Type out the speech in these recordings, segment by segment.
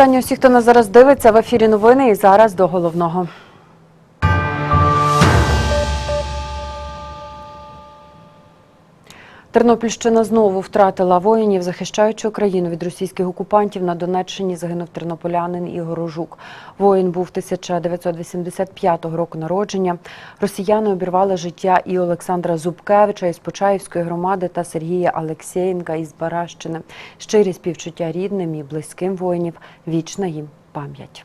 Вітання усіх, хто нас зараз дивиться в ефірі новини. І зараз до головного. Тернопільщина знову втратила воїнів, захищаючи Україну від російських окупантів. На Донеччині загинув тернополянин Ігор Жук. Воїн був 1985 року народження. Росіяни обірвали життя і Олександра Зубкевича із Почаївської громади та Сергія Алексєєнка із Баращини. Щирі співчуття рідним і близьким воїнів. Вічна їм пам'ять.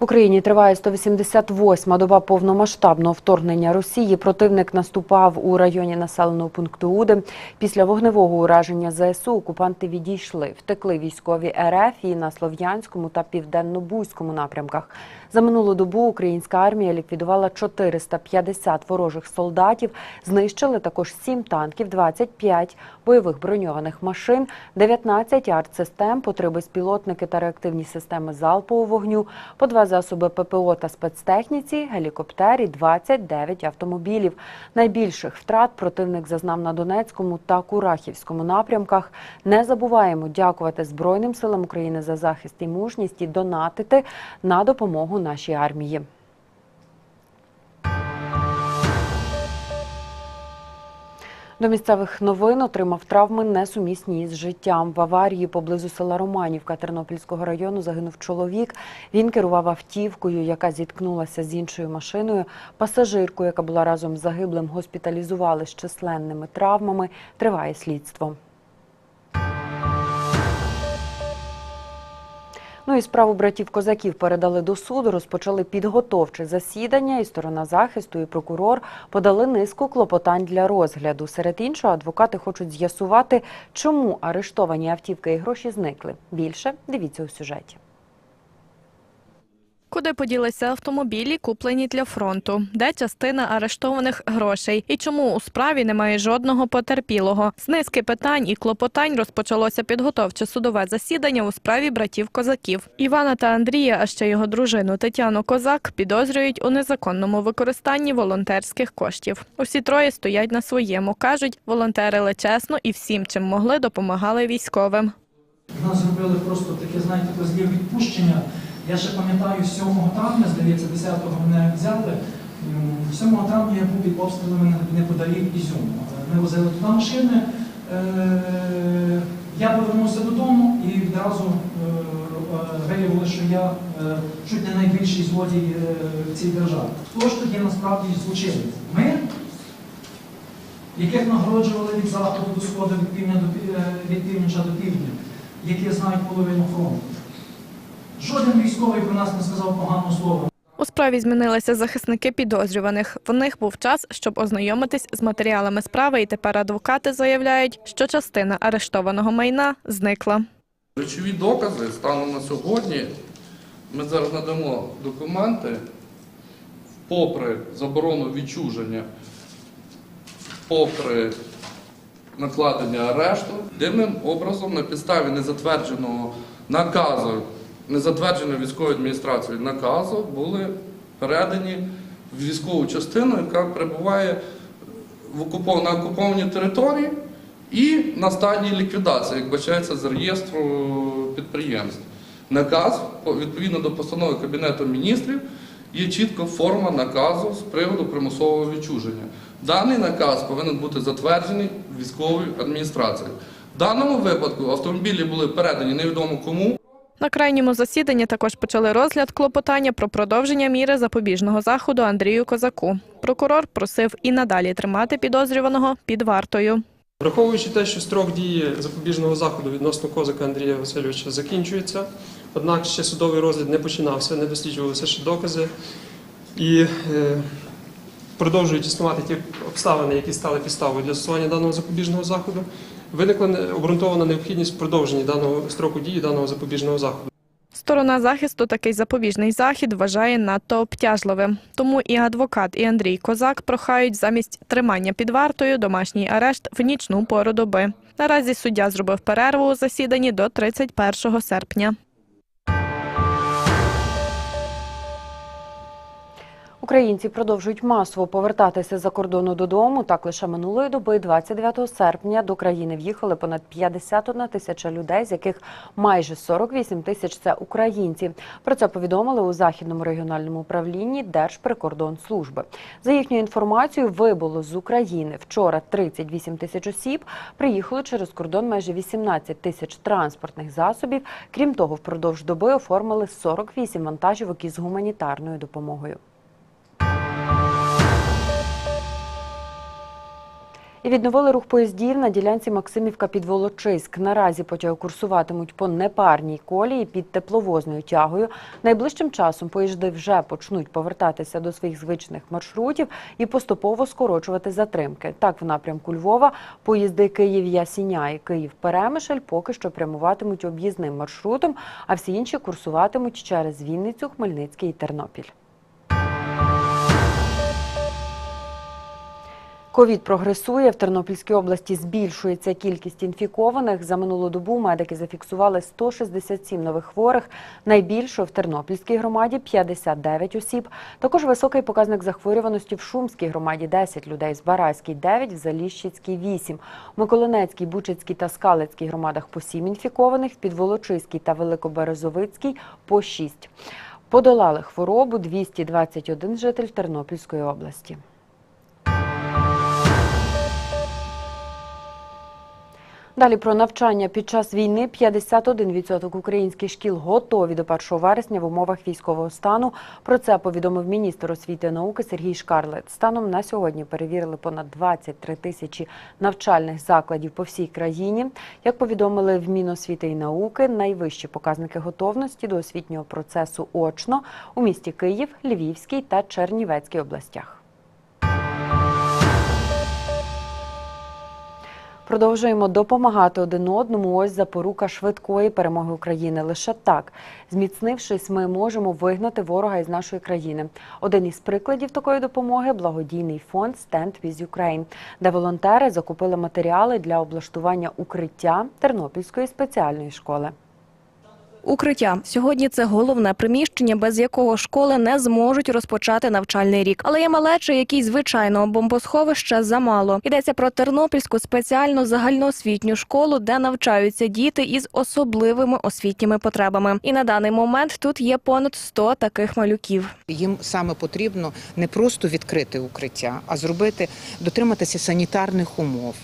В Україні триває 188-ма доба повномасштабного вторгнення Росії. Противник наступав у районі населеного пункту Уди. Після вогневого ураження ЗСУ окупанти відійшли. Втекли військові РФ і на Слов'янському та Південно-Бузькому напрямках. За минулу добу українська армія ліквідувала 450 ворожих солдатів. Знищили також 7 танків, 25 бойових броньованих машин, 19 артсистем, по три безпілотники та реактивні системи залпового вогню, по два засоби ППО та спецтехніці, гелікоптер і 29 автомобілів. Найбільших втрат противник зазнав на Донецькому та Курахівському напрямках. Не забуваємо дякувати Збройним силам України за захист і мужність і донатити на допомогу нашій армії. До місцевих новин отримав травми несумісні із життям. В аварії поблизу села Романівка Тернопільського району загинув чоловік. Він керував автівкою, яка зіткнулася з іншою машиною. Пасажирку, яка була разом з загиблим, госпіталізували з численними травмами. Триває слідство. Ну і справу братів козаків передали до суду. Розпочали підготовче засідання, і сторона захисту і прокурор подали низку клопотань для розгляду. Серед іншого, адвокати хочуть з'ясувати, чому арештовані автівки і гроші зникли. Більше дивіться у сюжеті. Куди поділися автомобілі, куплені для фронту? Де частина арештованих грошей? І чому у справі немає жодного потерпілого? З низки питань і клопотань розпочалося підготовче судове засідання у справі братів козаків. Івана та Андрія, а ще його дружину Тетяну Козак, підозрюють у незаконному використанні волонтерських коштів. Усі троє стоять на своєму. кажуть, волонтерили чесно і всім, чим могли, допомагали військовим. Нас зробили просто таке, знаєте, розлів відпущення. Я ще пам'ятаю, 7 травня, здається, 10-го мене взяли. 7 травня я був під обстрілами неподалік Ізюму. Ми возили туди машини. Е, Я повернувся додому і відразу е, е, виявили, що я чуть не найбільший злодій в цій державі. Хто ж тоді насправді злочинець? Ми, яких нагороджували від заходу до сходу, від півдня до півдня, які знають половину фронту. Жоден військовий про нас не сказав поганого слова. У справі змінилися захисники підозрюваних. В них був час, щоб ознайомитись з матеріалами справи, і тепер адвокати заявляють, що частина арештованого майна зникла. Речові докази станом на сьогодні. Ми зараз надамо документи, попри заборону відчуження, попри накладення арешту, дивним образом на підставі незатвердженого наказу, незатвердженої військовою адміністрацією наказу були передані в військову частину, яка перебуває в окупов... на окупованій території і на стадії ліквідації, як бачається з реєстру підприємств. Наказ, відповідно до постанови Кабінету міністрів, є чітка форма наказу з приводу примусового відчуження. Даний наказ повинен бути затверджений військовою адміністрацією. В даному випадку автомобілі були передані невідомо кому. На крайньому засіданні також почали розгляд клопотання про продовження міри запобіжного заходу Андрію Козаку. Прокурор просив і надалі тримати підозрюваного під вартою. Враховуючи те, що строк дії запобіжного заходу відносно козака Андрія Васильовича закінчується, однак ще судовий розгляд не починався, не досліджувалися ще докази і е, продовжують існувати ті обставини, які стали підставою для застосування даного запобіжного заходу, виникла обґрунтована необхідність продовження даного строку дії даного запобіжного заходу. Сторона захисту такий запобіжний захід вважає надто обтяжливим. Тому і адвокат, і Андрій Козак прохають замість тримання під вартою домашній арешт в нічну пору доби. Наразі суддя зробив перерву у засіданні до 31 серпня. Українці продовжують масово повертатися за кордону додому. Так лише минулої доби, 29 серпня, до країни в'їхали понад 51 тисяча людей, з яких майже 48 тисяч це українці. Про це повідомили у західному регіональному управлінні Держприкордонслужби. За їхньою інформацією, вибуло з України вчора 38 тисяч осіб. Приїхали через кордон майже 18 тисяч транспортних засобів. Крім того, впродовж доби оформили 48 вантажівок із гуманітарною допомогою. І відновили рух поїздів на ділянці Максимівка під Волочиськ. Наразі потяги курсуватимуть по непарній колії під тепловозною тягою. Найближчим часом поїзди вже почнуть повертатися до своїх звичних маршрутів і поступово скорочувати затримки. Так, в напрямку Львова поїзди Київ-Ясіня і Київ-Перемишль поки що прямуватимуть об'їзним маршрутом, а всі інші курсуватимуть через Вінницю, Хмельницький і Тернопіль. Ковід прогресує в Тернопільській області. Збільшується кількість інфікованих. За минулу добу медики зафіксували 167 нових хворих. Найбільше в Тернопільській громаді 59 осіб. Також високий показник захворюваності в Шумській громаді 10 людей, з Бараській 9, в Заліщицькій 8. В Миколинецькій, Бучицькій та Скалицькій громадах по 7 інфікованих, в Підволочиській та Великоберезовицькій по 6. Подолали хворобу 221 житель Тернопільської області. Далі про навчання під час війни 51% українських шкіл готові до 1 вересня в умовах військового стану. Про це повідомив міністр освіти і науки Сергій Шкарлет. Станом на сьогодні перевірили понад 23 тисячі навчальних закладів по всій країні. Як повідомили в Міносвіти і науки, найвищі показники готовності до освітнього процесу очно у місті Київ, Львівській та Чернівецькій областях. Продовжуємо допомагати один одному. Ось запорука швидкої перемоги України. Лише так, зміцнившись, ми можемо вигнати ворога із нашої країни. Один із прикладів такої допомоги благодійний фонд Stand with Ukraine, де волонтери закупили матеріали для облаштування укриття Тернопільської спеціальної школи. Укриття сьогодні це головне приміщення, без якого школи не зможуть розпочати навчальний рік. Але є малече, якій звичайного бомбосховища замало. Йдеться про Тернопільську спеціальну загальноосвітню школу, де навчаються діти із особливими освітніми потребами. І на даний момент тут є понад 100 таких малюків. Їм саме потрібно не просто відкрити укриття, а зробити дотриматися санітарних умов.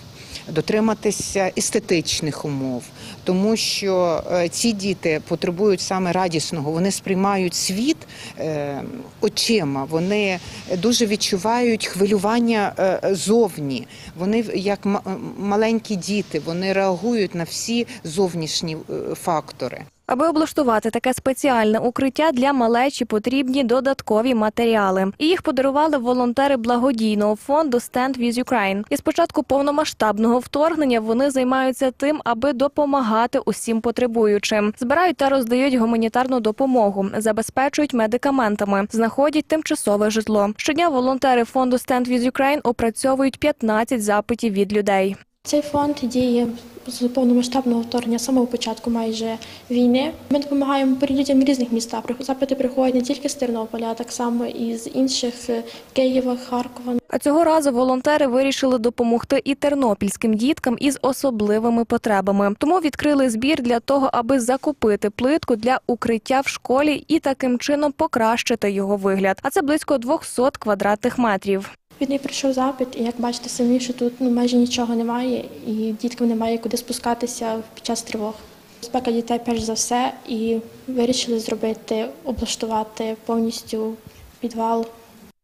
Дотриматися естетичних умов, тому що е, ці діти потребують саме радісного. Вони сприймають світ е, очима, вони дуже відчувають хвилювання е, зовні. Вони як ма- маленькі діти, вони реагують на всі зовнішні фактори. Аби облаштувати таке спеціальне укриття для малечі, потрібні додаткові матеріали. І їх подарували волонтери благодійного фонду Stand with Ukraine. І з початку повномасштабного вторгнення вони займаються тим, аби допомагати усім потребуючим. Збирають та роздають гуманітарну допомогу, забезпечують медикаментами, знаходять тимчасове житло. Щодня волонтери фонду Stand with Ukraine опрацьовують 15 запитів від людей. Цей фонд діє з повномасштабного вторгнення з самого початку майже війни. Ми допомагаємо людям різних містах. Запити приходять не тільки з Тернополя, а так само і з інших е, Києва, Харкова. А цього разу волонтери вирішили допомогти і тернопільським діткам із особливими потребами. Тому відкрили збір для того, аби закупити плитку для укриття в школі і таким чином покращити його вигляд. А це близько 200 квадратних метрів. Від неї прийшов запит, і як бачите самі, що тут ну майже нічого немає, і діткам немає куди спускатися під час тривог. Безпека дітей перш за все, і вирішили зробити, облаштувати повністю підвал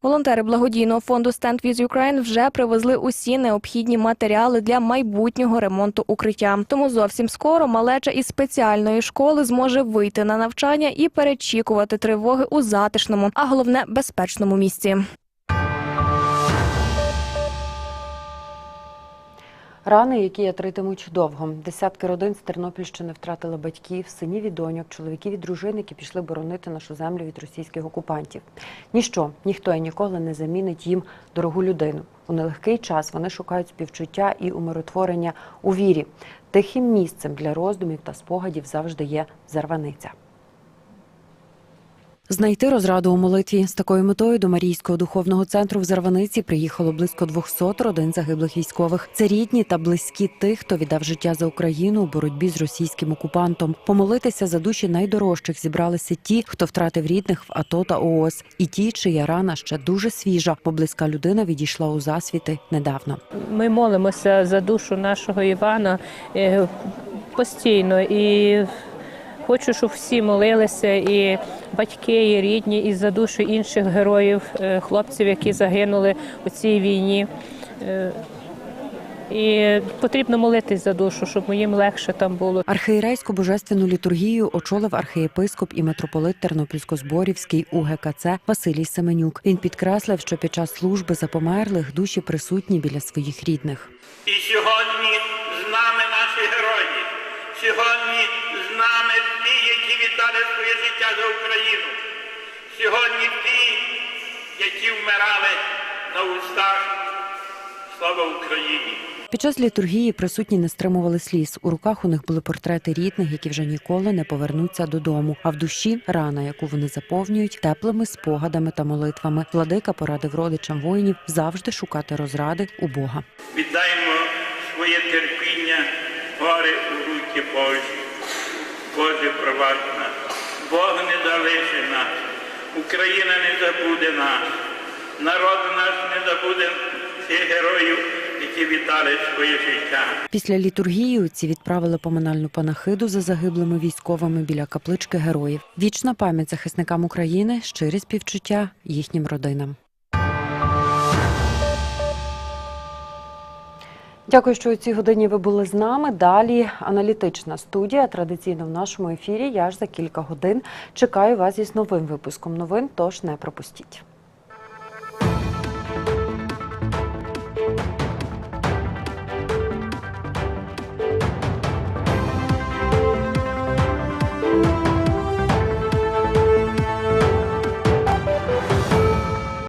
Волонтери благодійного фонду Stand with Ukraine вже привезли усі необхідні матеріали для майбутнього ремонту укриття. Тому зовсім скоро малеча із спеціальної школи зможе вийти на навчання і перечікувати тривоги у затишному, а головне безпечному місці. Рани, які ятритимуть довго. Десятки родин з Тернопільщини втратили батьків, синів і доньок, чоловіків і дружин, які пішли боронити нашу землю від російських окупантів. Ніщо, ніхто і ніколи не замінить їм дорогу людину. У нелегкий час вони шукають співчуття і умиротворення у вірі. Тихим місцем для роздумів та спогадів завжди є зарваниця. Знайти розраду у молитві з такою метою до Марійського духовного центру в Зарваниці приїхало близько 200 родин загиблих військових. Це рідні та близькі тих, хто віддав життя за Україну у боротьбі з російським окупантом. Помолитися за душі найдорожчих зібралися ті, хто втратив рідних в АТО та ООС, і ті, чия рана ще дуже свіжа, бо близька людина відійшла у засвіти недавно. Ми молимося за душу нашого Івана е, постійно і хочу, щоб всі молилися, і батьки, і рідні, і за душу інших героїв, е, хлопців, які загинули у цій війні. Е, І потрібно молитись за душу, щоб їм легше там було. Архієрейську божественну літургію очолив архієпископ і митрополит Тернопільсько-Зборівський УГКЦ Василій Семенюк. Він підкреслив, що під час служби за померлих душі присутні біля своїх рідних. І сьогодні з нами наші герої. Сьогодні з нами віддали своє життя за Україну. Сьогодні ті, які вмирали на устах. Слава Україні! Під час літургії присутні не стримували сліз. У руках у них були портрети рідних, які вже ніколи не повернуться додому. А в душі рана, яку вони заповнюють теплими спогадами та молитвами. Владика порадив родичам воїнів завжди шукати розради у Бога. Віддаємо своє терпіння, горе у руки Божі. Боже, провадь нас. Бог не залишить нас. Україна не забуде нас. Народ наш не забуде тих героїв, які віддали своє життя. Після літургії отці відправили поминальну панахиду за загиблими військовими біля каплички героїв. Вічна пам'ять захисникам України, щирі співчуття їхнім родинам. Дякую, що у цій годині ви були з нами. Далі аналітична студія. Традиційно в нашому ефірі. Я ж за кілька годин чекаю вас із новим випуском новин. Тож не пропустіть.